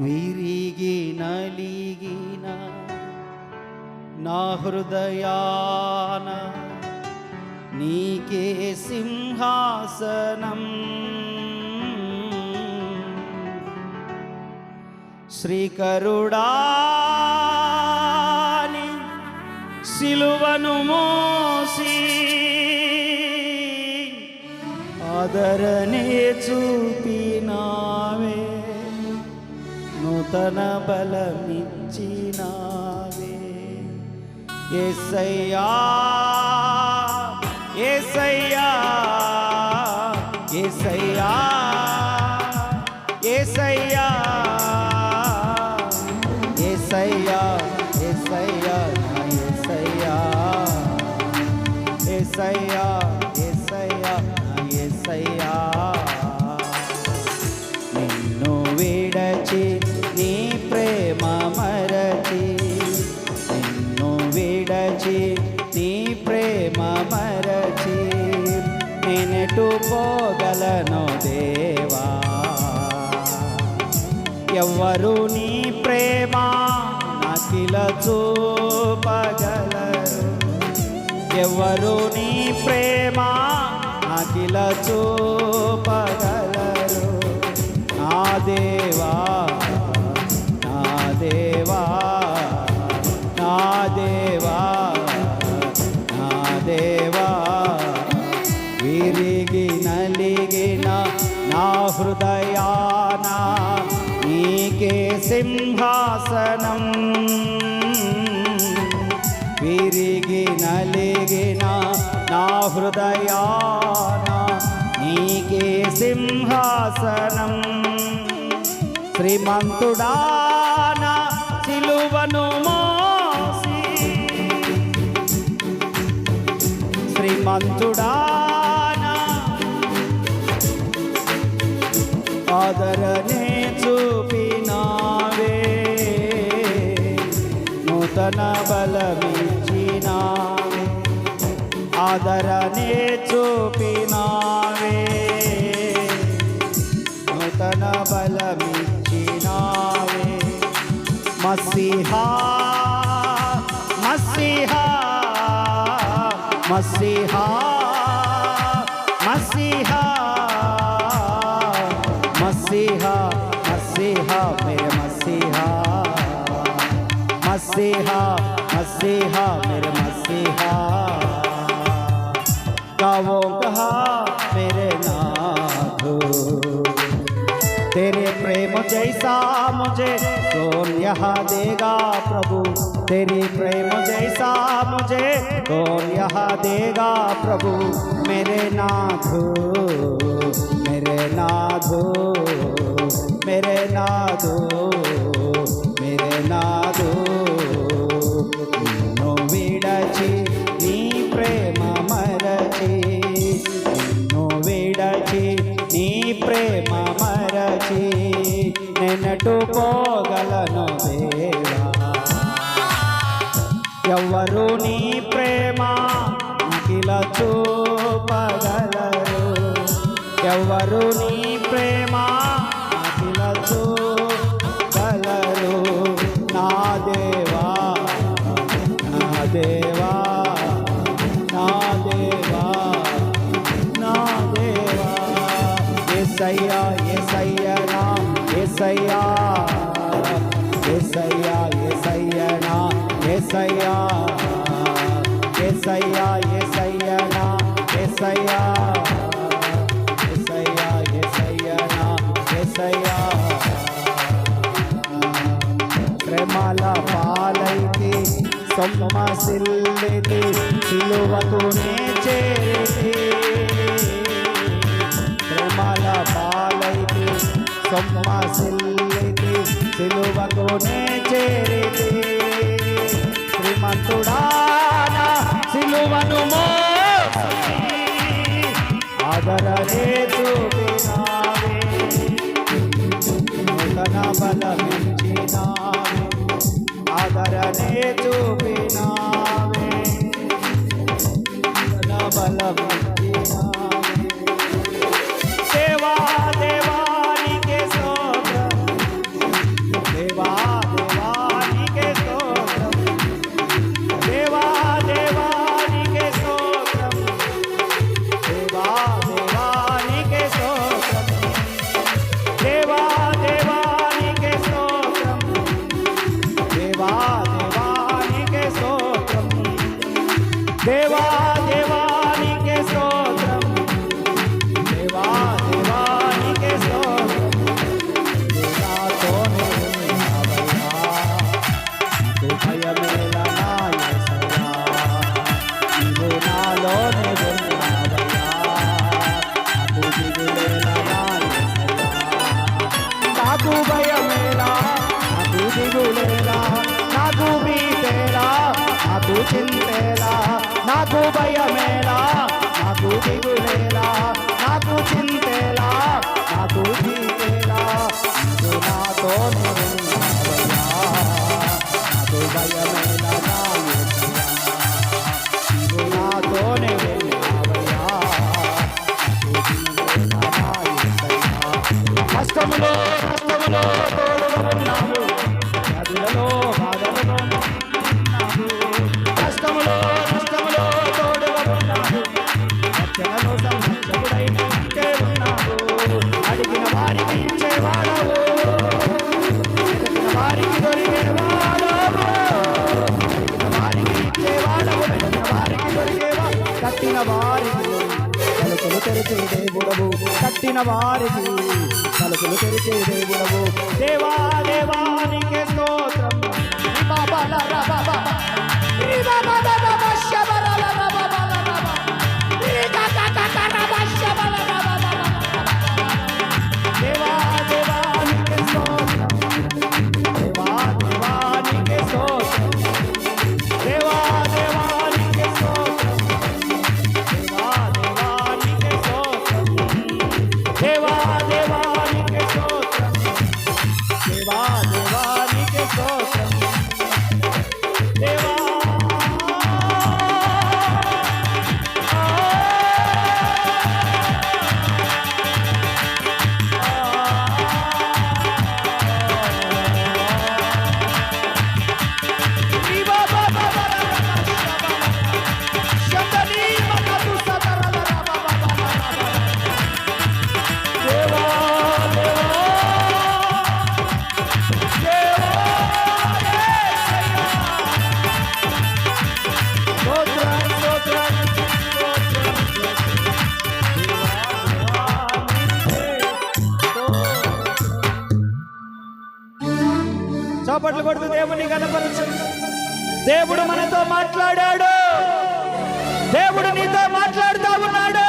విరిగి నలిగిన నా హృదయాన నీకే సింహాసనం. శ్రీకరుడాని సిలువను మోసి ఆదరణే చూపి నూతన బలమిచ్చినావే ఏసయ్యా ఏసయ్యా ఏసయ్యా ఏసయ్యా ఏసయ్యా ఏసయ్యా నా ఏసయ్యా ఏసయ్యా ఏసయ్యా నా ఏసయ్యా నేనెటు పోగలను దేవా. ఎవ్వరు నీ ప్రేమ నకిల చూపగలరు. ఎవరు నీ ప్రేమ నకిల చూపగలరు. నా దేవా నా దేవా. హృదయాన? నీకే సింహాసనం. విరిగి నలిగిన నా హృదయాన? నీకే సింహాసనం. శ్రీమంతుడాన సిలువను మోసి. శ్రీమంతుడా ఆదరణే చూపినావే. నూతన బలమిచ్చినావే ఆదరణే చూపినావే. నూతన బలమిచ్చినావే. మసిహా మసిహా మసిహా మసిహా. मसीहा मसीहा, मेरे मसीहा। गावो कहा मेरे नाथो। तेरे प्रेम जैसा मुझे कौन यहाँ देगा प्रभु। तेरी प्रेम जैसा मुझे कौन यहाँ देगा प्रभु। मेरे नाथो मेरे नाथो मेरे नाथो मेरे नाथो। ఎవరు ప్రేమ నాకిల చూపగలరు నా దేవా నా దేవా నా దేవా నా దేవా. ఎసయ్యా శ్రమల పాలైతే సొమ్మసిల్లితి సిలువకు నే చేరితి శ్రమల పాలైతే సొమ్మసిల్లితి సిలువకు నే చేరితి శ్రీమంతుడాన సిలువను మోసి ఆదరణే చూపినావే. నూతన బలమించినా ఆదరణే చూపినావే నూతన తలుపులు తెరిచే దేవుడవు కట్టిన వారికి తలుపులు తెరిచే దేవుడవు దేవా దేవానికి స్తోత్రం బాబా బాబా. చప్పట్లు కొడుతూ దేవుని కనపరచు దేవుడు మనతో మాట్లాడాడు. దేవుడు నీతో మాట్లాడుతూ ఉన్నాడు.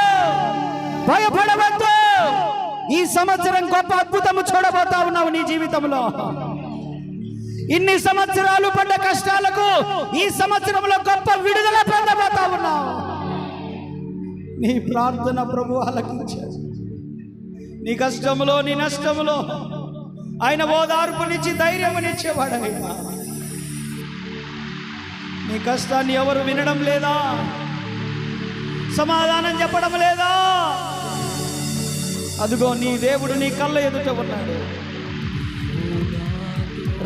భయపడవద్దు. ఈ సంవత్సరం గొప్ప అద్భుతము చూడబోతా ఉన్నావు నీ జీవితంలో. ఇన్ని సంవత్సరాలు పడ్డ కష్టాలకు ఈ సంవత్సరంలో గొప్ప విడుదల పొందబోతా ఉన్నావు. నీ ప్రార్థన ప్రభు ఆలకించాడు. నీ కష్టములో నీ నష్టములో ఆయన ఓదార్పునిచ్చి ధైర్యమునిచ్చేవాడైనా. నీ కష్టాన్ని ఎవరు వినడం లేదా? సమాధానం చెప్పడం లేదా? అదిగో నీ దేవుడు నీ కళ్ళ ఎదుట ఉన్నాడు.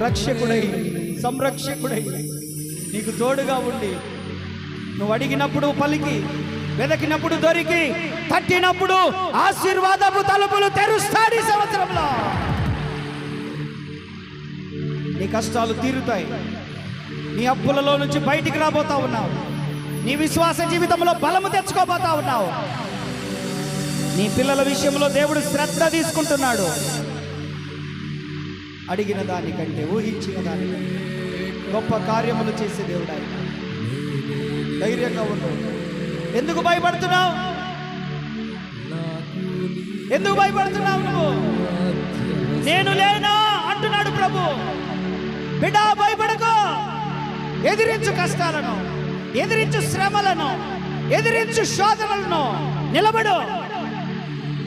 రక్షకుడై సంరక్షకుడై నీకు తోడుగా ఉండి నువ్వు అడిగినప్పుడు పలికి వెదకినప్పుడు దొరికి తట్టినప్పుడు ఆశీర్వాదపు తలుపులు తెరుస్తాడు ఈ సంవత్సరంలో. నీ కష్టాలు తీరుతాయి. నీ అప్పులలో నుంచి బయటికి రాబోతా ఉన్నావు. నీ విశ్వాస జీవితంలో బలము తెచ్చుకోబోతా ఉన్నావు. నీ పిల్లల విషయంలో దేవుడు శ్రద్ధ తీసుకుంటున్నాడు. అడిగిన దానికంటే ఊహించిన దానికంటే గొప్ప కార్యములు చేసే దేవుడు ఆయన. ధైర్యంగా ఉన్నావు ఎందుకు భయపడుతున్నావు? ఎందుకు భయపడుతున్నావు నువ్వు? నేను లేనా? అంటున్నాడు ప్రభు. బిడా భయపడకు. ఎదిరించు కష్టాలను ఎదిరించు శ్రమలను ఎదిరించు శోధనలను నిలబడు.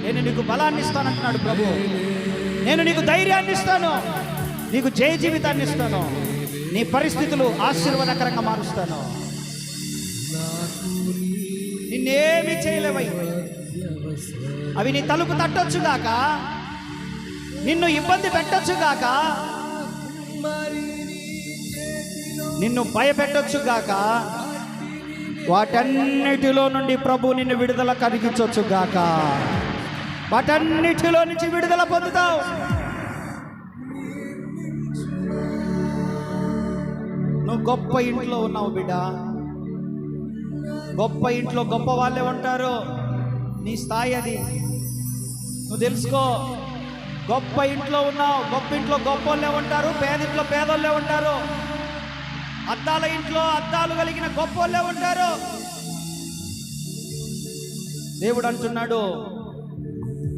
నేను నీకు బలాన్ని ఇస్తానంటున్నాడు ప్రభు. నేను నీకు ధైర్యాన్ని ఇస్తాను. నీకు జయ జీవితాన్ని ఇస్తాను. నీ పరిస్థితులు ఆశీర్వాదకరంగా మారుస్తాను. నిన్నేమి చేయలేవై. అవి నీ తలుపు తట్టొచ్చుగాక నిన్ను ఇబ్బంది పెట్టొచ్చుగాక నిన్ను భయపెట్టొచ్చుగాక వాటన్నిటిలో నుండి ప్రభు నిన్ను విడుదల కలిగించొచ్చుగాక వాటన్నిటిలో నుంచి విడుదల పొందుతావు. నువ్వు గొప్ప ఇంట్లో ఉన్నావు బిడ్డ. గొప్ప ఇంట్లో గొప్ప వాళ్ళే ఉంటారు. నీ స్థాయి అది. నువ్వు తెలుసుకో. గొప్ప ఇంట్లో ఉన్నావు. గొప్ప ఇంట్లో గొప్ప వాళ్ళే ఉంటారు. పేదింట్లో పేదోళ్ళే ఉంటారు. అద్దాల ఇంట్లో అద్దాలు కలిగిన గొప్పవాళ్ళే ఉంటారు. దేవుడు అంటున్నాడు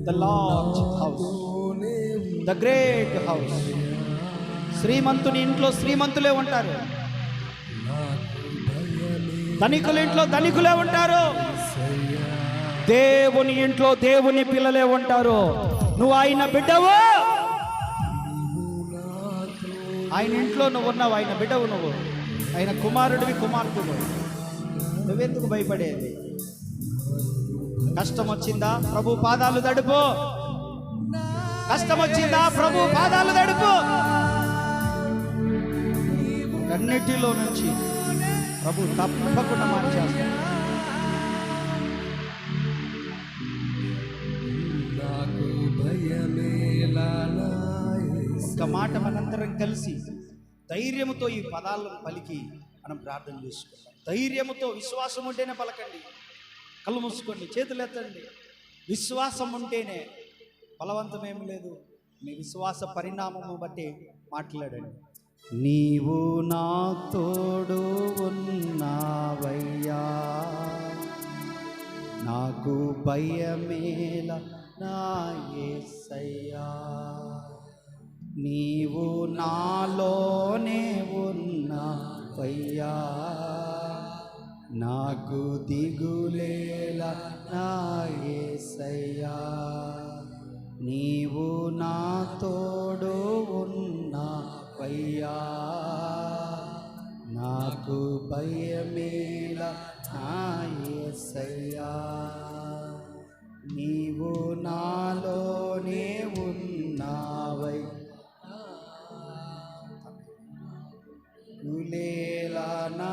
the large house the great house శ్రీమంతుని ఇంట్లో శ్రీమంతులే ఉంటారు. ధనికుల ఇంట్లో ధనికులే ఉంటారు. దేవుని ఇంట్లో దేవుని పిల్లలే ఉంటారు. నువ్వు ఆయన బిడ్డవు. ఆయన ఇంట్లో నువ్వు ఉన్నావు ఆయన బిడ్డవు నువ్వు. ఆయన కుమారుడివి కుమార్తెవు నువ్వెందుకు భయపడేది? కష్టం వచ్చిందా ప్రభు పాదాలు తడుపు. కష్టం వచ్చిందా ప్రభు పాదాలు తడుపు. అన్నిటిలో నుంచి ప్రభు తప్పకుండా మార్చేస్తాడు. ఒక్క మాట మనందరం కలిసి ధైర్యముతో ఈ పదాలను పలికి మనం ప్రార్థన చేసుకుందాం. ధైర్యముతో విశ్వాసం ఉంటేనే పలకండి. కళ్ళు మూసుకోండి చేతులు ఎత్తండి. విశ్వాసం ఉంటేనే బలవంతమేం లేదు. మీ విశ్వాస పరిణామము బట్టి మాట్లాడండి. నీవు నా తోడు ఉన్నావయ్యా. నాకు భయమేల నా ఏసయ్యా. నీవు నాలోనే ఉన్నావయ్యా. నాకు దిగులేల నా నీవు నా తోడు ఉన్నావయ్యా. నాకు భయమేల నాయసయ్యా నీవు నాలోనే నా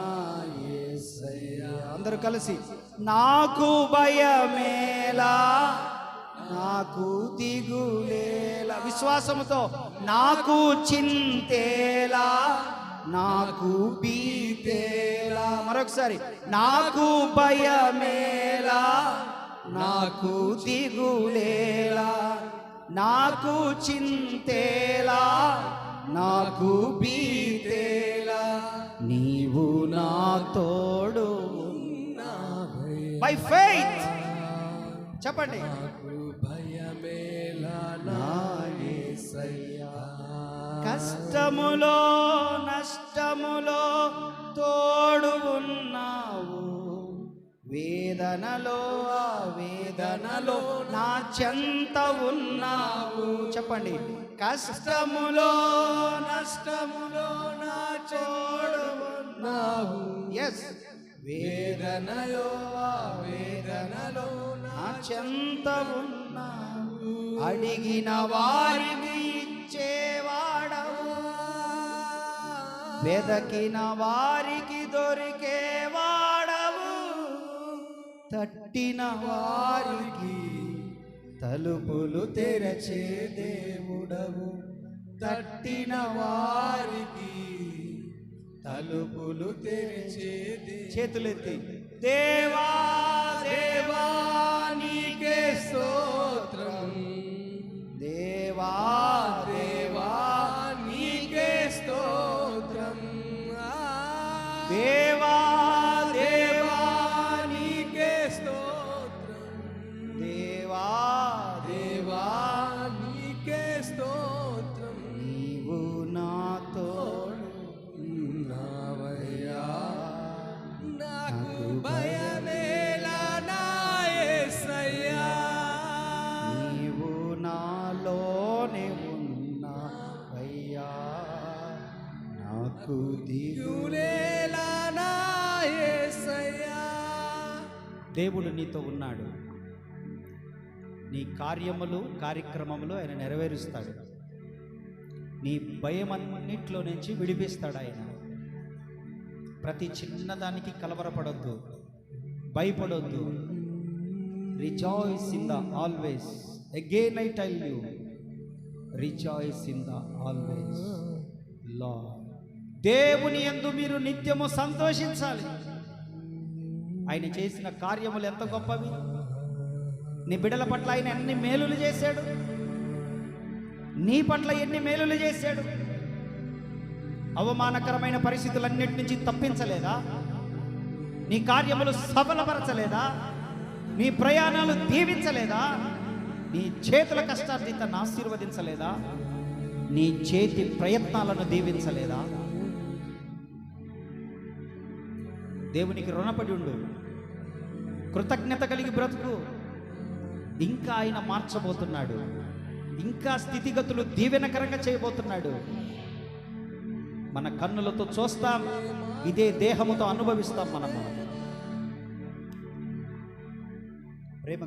అందరూ కలిసి. నాకు భయమేలా నాకు దిగులేలా. విశ్వాసముతో నాకు చింతేలా నాకు బీతేలా మరొకసారి నాకు భయమేలా నాకు దిగులేలా. నాకు చింతేలా నాకు బీతేలా నీవు నా తోడు బై ఫెయిత్ చెప్పండి. కష్టములో నష్టములో తోడు ఉన్నావు. వేదనలో ఆ వేదనలో నా చెంత ఉన్నావు. చెప్పండి. కష్టములో నష్టములో నా తోడు ఉన్నావు. ఎస్ వేదనలో వేదనలో నా చెంత ఉన్నావు అడిగిన వారిని ఇచ్చేవాడవు. వెదకిన వారికి దొరికేవాడవు. తట్టిన వారికి తలుపులు తెరచే దేవుడవు. తట్టిన వారికి తలుపులు తెరిచేది. చేతులెత్తి. దేవా దేవా నాకు దేవుడు నీతో ఉన్నాడు. నీ కార్యములు కార్యక్రమములు ఆయన నెరవేరుస్తాడు. నీ భయం నుంచి విడిపిస్తాడు ఆయన. ప్రతి చిన్నదానికి కలవరపడొద్దు భయపడొద్దు. Rejoice in the always. Again I tell you rejoice in the always. లా దేవుని యందు మీరు నిత్యము సంతోషించాలి. ఆయన చేసిన కార్యములు ఎంత గొప్పవి. నీ బిడ్డల పట్ల ఆయన ఎన్ని మేలులు చేశాడు. నీ పట్ల ఎన్ని మేలులు చేశాడు. అవమానకరమైన పరిస్థితులన్నిటి నుంచి తప్పించలేదా. నీ కార్యములు సఫలపరచలేదా. నీ ప్రయాణాలు దీవించలేదా. నీ చేతుల కష్టార్జితను ఆశీర్వదించలేదా. నీ చేతి ప్రయత్నాలను దీవించలేదా. దేవునికి రుణపడి ఉండు. కృతజ్ఞత కలిగి బ్రతుకు. ఇంకా ఆయన మార్చబోతున్నాడు. ఇంకా స్థితిగతులు దీవెనకరంగా చేయబోతున్నాడు. మన కన్నులతో చూస్తాం. ఇదే దేహముతో అనుభవిస్తాం మనము. ప్రేమ